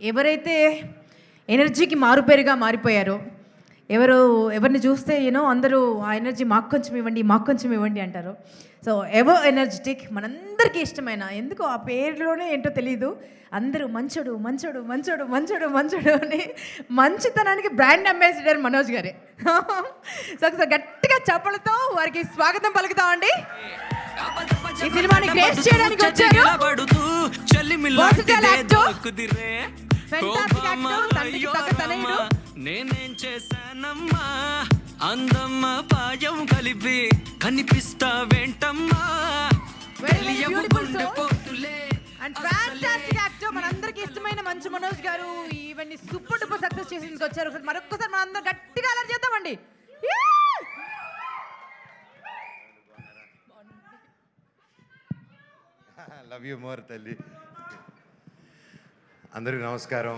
ఎవరైతే ఎనర్జీకి మారుపేరుగా మారిపోయారో ఎవరు ఎవరిని చూస్తే యూనో అందరూ ఆ ఎనర్జీ మాకు కొంచెం ఇవ్వండి మాకు కొంచెం ఇవ్వండి అంటారు. So ever energetic? మనందరికీ ఇష్టమైన ఎందుకు ఆ పేరులోనే ఏంటో తెలియదు అందరూ మంచోడు మంచోడు మంచోడు మంచోడు మంచోడు అని మంచితనానికి బ్రాండ్ అంబాసిడర్ మనోజ్ గారే. సో ఒకసారి గట్టిగా చప్పలతో వారికి స్వాగతం పలుకుతామండి ఈ సినిమాని గ్రేస్ చేయడానికి వచ్చారు. నేనేం చేశానమ్మా? అందమ్మ పాయం కలిపి soul. పోటులే అండ్ ఫ్యాంటాస్టిక్ యాక్టర్ మనందరికి ఇష్టమైన మంచు మనోజ్ గారు. ఇవన్నీ సూపర్ డూపర్ సక్సెస్ చేసి వచ్చారు. మరొకసారి మనందరం గట్టిగా అలర్ చేద్దామండి! లవ్ యూ మోర్ తల్లి. అందరికీ నమస్కారం.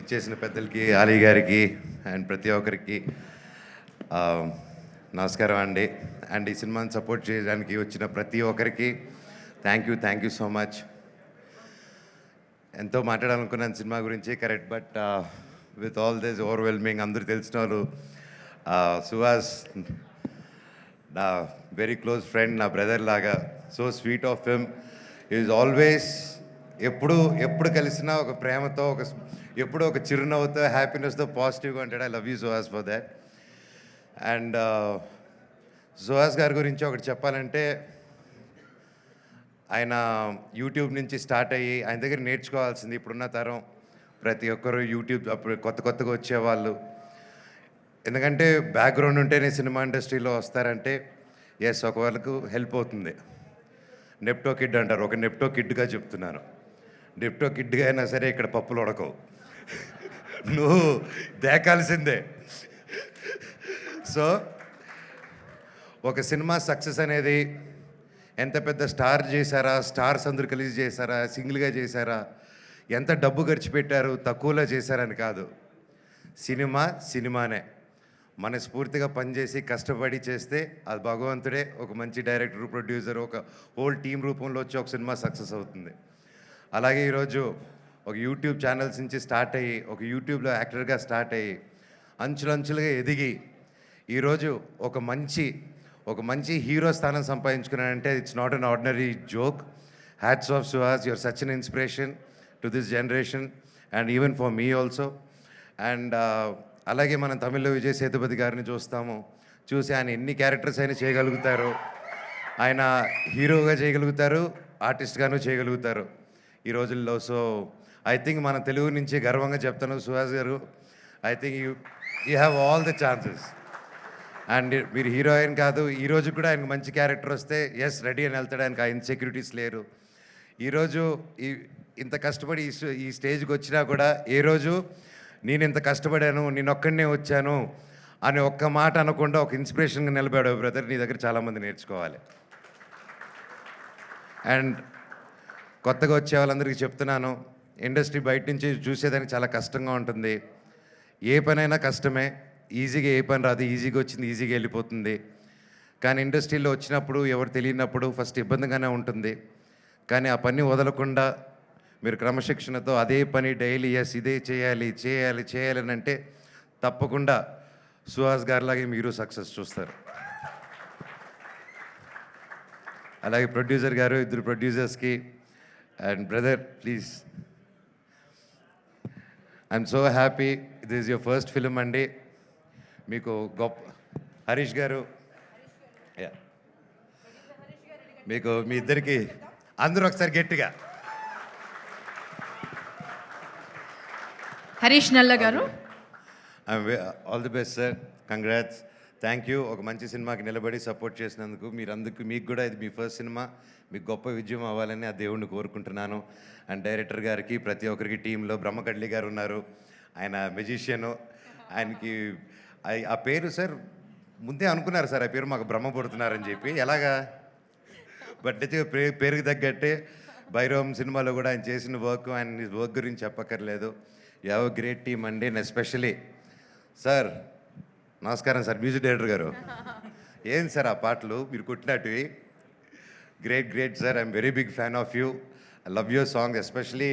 ఇచ్చేసిన పెద్దలకి ఆలీ గారికి అండ్ ప్రతి ఒక్కరికి నమస్కారం అండి. అండ్ ఈ సినిమాని సపోర్ట్ చేయడానికి వచ్చిన ప్రతి ఒక్కరికి thank you thank you so much. ఎంతో మాట్లాడాలనుకున్నాను సినిమా గురించి correct but with all this overwhelming అందరూ తెలిసిన వాళ్ళు సుహాస్ నా వెరీ క్లోజ్ ఫ్రెండ్ నా బ్రదర్ లాగా so sweet of him. Is always ఎప్పుడు ఎప్పుడు కలిసినా ఒక ప్రేమతో ఒక ఎప్పుడు ఒక చిరునవ్వుతో హ్యాపీనెస్తో పాజిటివ్గా ఉంటాడు. I love you Suhas for that and Suhas గారి గురించి ఒకటి చెప్పాలంటే ఆయన యూట్యూబ్ నుంచి స్టార్ట్ అయ్యి ఆయన దగ్గర నేర్చుకోవాల్సింది ఇప్పుడున్న తరం. ప్రతి ఒక్కరు యూట్యూబ్ అప్పుడు కొత్త కొత్తగా వచ్చేవాళ్ళు. ఎందుకంటే బ్యాక్గ్రౌండ్ ఉంటేనే సినిమా ఇండస్ట్రీలో వస్తారంటే ఎస్ ఒక వాళ్ళకు హెల్ప్ అవుతుంది. నెప్టో కిడ్ అంటారు. ఒక నెప్టో కిడ్గా చెప్తున్నాను డిప్టో కిడ్గా అయినా సరే ఇక్కడ పప్పులు ఉడకవు. నువ్వు దేకాల్సిందే. సో ఒక సినిమా సక్సెస్ అనేది ఎంత పెద్ద స్టార్ చేశారా స్టార్స్ అందరు కలిసి చేశారా సింగిల్గా చేశారా ఎంత డబ్బు ఖర్చు పెట్టారు తక్కువలో చేశారని కాదు. సినిమా సినిమానే. మనస్ఫూర్తిగా పనిచేసి కష్టపడి చేస్తే అది భగవంతుడే ఒక మంచి డైరెక్టర్ ప్రొడ్యూసర్ ఒక హోల్ టీం రూపంలో వచ్చి ఒక సినిమా సక్సెస్ అవుతుంది. అలాగే ఈరోజు ఒక యూట్యూబ్ ఛానల్స్ నుంచి స్టార్ట్ అయ్యి ఒక యూట్యూబ్లో యాక్టర్గా స్టార్ట్ అయ్యి అంచులంచులుగా ఎదిగి ఈరోజు ఒక మంచి ఒక మంచి హీరో స్థానం సంపాదించుకున్నానంటే it's not an ordinary joke hats off Suhas your such an inspiration to this generation and even for me also and అలాగే మనం తమిళ్ళో విజయ్ సేతుపతి గారిని చూస్తాము. చూసి ఆయన ఎన్ని క్యారెక్టర్స్ అయినా చేయగలుగుతారు. ఆయన హీరోగా చేయగలుగుతారు ఆర్టిస్ట్గాను చేయగలుగుతారు. ఈ రోజుల్లో. సో ఐ థింక్ మన తెలుగు నుంచి గర్వంగా చెప్తాను సుహాస్ గారు. I think you you have all the chances and మీరు హీరోయిన్ కాదు ఈ రోజు కూడా ఆయనకు మంచి క్యారెక్టర్ వస్తే ఎస్ రెడీ అని వెళ్తాడు. ఆయనకు ఆ ఇన్సెక్యూరిటీస్ లేరు. ఈరోజు ఈ ఇంత కష్టపడి ఈ ఈ స్టేజ్కి వచ్చినా కూడా ఏ రోజు నేను ఇంత కష్టపడాను నేను ఒక్కడనే వచ్చాను అని ఒక్క మాట అనకుండా ఒక ఇన్స్పిరేషన్గా నిలబడావు బ్రదర్. నీ దగ్గర చాలామంది నేర్చుకోవాలి. అండ్ కొత్తగా వచ్చే వాళ్ళందరికీ చెప్తున్నాను. ఇండస్ట్రీ బయట నుంచి చూసేదానికి చాలా కష్టంగా ఉంటుంది. ఏ పనైనా కష్టమే. ఈజీగా ఏ పని రాదు. ఈజీగా వచ్చింది ఈజీగా వెళ్ళిపోతుంది. కానీ ఇండస్ట్రీలో వచ్చినప్పుడు ఎవరు తెలియనప్పుడు ఫస్ట్ ఇబ్బందిగానే ఉంటుంది. కానీ ఆ పని వదలకుండా మీరు క్రమశిక్షణతో అదే పని డైలీ ఎస్ ఇదే చేయాలి చేయాలి చేయాలి అని అంటే తప్పకుండా సుహాస్ గారిలాగే మీరు సక్సెస్ చూస్తారు. అలాగే ప్రొడ్యూసర్ గారు ఇద్దరు ప్రొడ్యూసర్స్కి and brother please I'm so happy ఇది ఈజ్ యువర్ ఫస్ట్ ఫిలిం అండి మీకు గొప్ప హరీష్ గారు. Yeah. మీకు మీ ఇద్దరికి అందరూ ఒకసారి గట్టిగా. హరీష్ నల్ల గారు. All the best sir congrats thank you ఒక మంచి సినిమాకి నిలబడి సపోర్ట్ చేసినందుకు మీరు అందుకు మీకు కూడా ఇది మీ ఫస్ట్ సినిమా. మీకు గొప్ప విజయం అవ్వాలని ఆ దేవుణ్ణి కోరుకుంటున్నాను. అండ్ డైరెక్టర్ గారికి ప్రతి ఒక్కరికి టీంలో బ్రహ్మకడ్లి గారు ఉన్నారు. ఆయన మెజిషియను ఆయనకి ఆ- ఆ పేరు సార్ ముందే అనుకున్నారు సార్ ఆ పేరు మాకు బ్రహ్మ పుడుతున్నారని చెప్పి. ఎలాగా? బట్ అయితే పే పేరుకి తగ్గట్టే భైరవం సినిమాలో కూడా ఆయన చేసిన వర్క్ ఆయన వర్క్ గురించి చెప్పక్కర్లేదు. యావ్ గ్రేట్ టీమ్ అండి అండ్ ఎస్పెషలీ సార్ నమస్కారం సార్ మ్యూజిక్ డైరెక్టర్ గారు. ఏం సార్ ఆ పాటలు? మీరు కొట్టినట్టువి. Great great sir I'm very big fan of you I love your song especially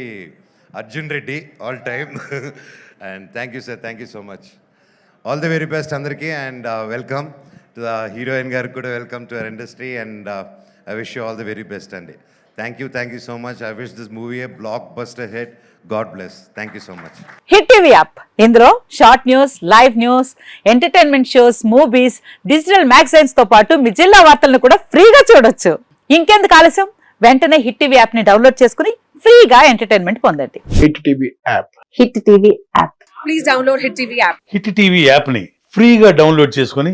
Arjun Reddy all time and thank you sir thank you so much all the very best అందరికీ. And welcome to the heroine గారికి కూడా welcome to our industry and I wish you all the very best అండి. Thank you thank you so much I wish this movie a blockbuster head god bless thank you so much hit TV app ఇందులో short news live news entertainment shows movies digital మ్యాగజైన్స్తో పాటు మీ జిల్లా వార్తలను కూడా ఫ్రీగా చూడొచ్చు. ఇంకెందుకు ఆలస్యం? వెంటనే హిట్ టీవీ యాప్ని డౌన్లోడ్ చేసుకుని ఫ్రీగా ఎంటర్టైన్మెంట్ పొందండి. Hit TV app hit TV app hit TV యాప్ని ఫ్రీగా డౌన్లోడ్ చేసుకొని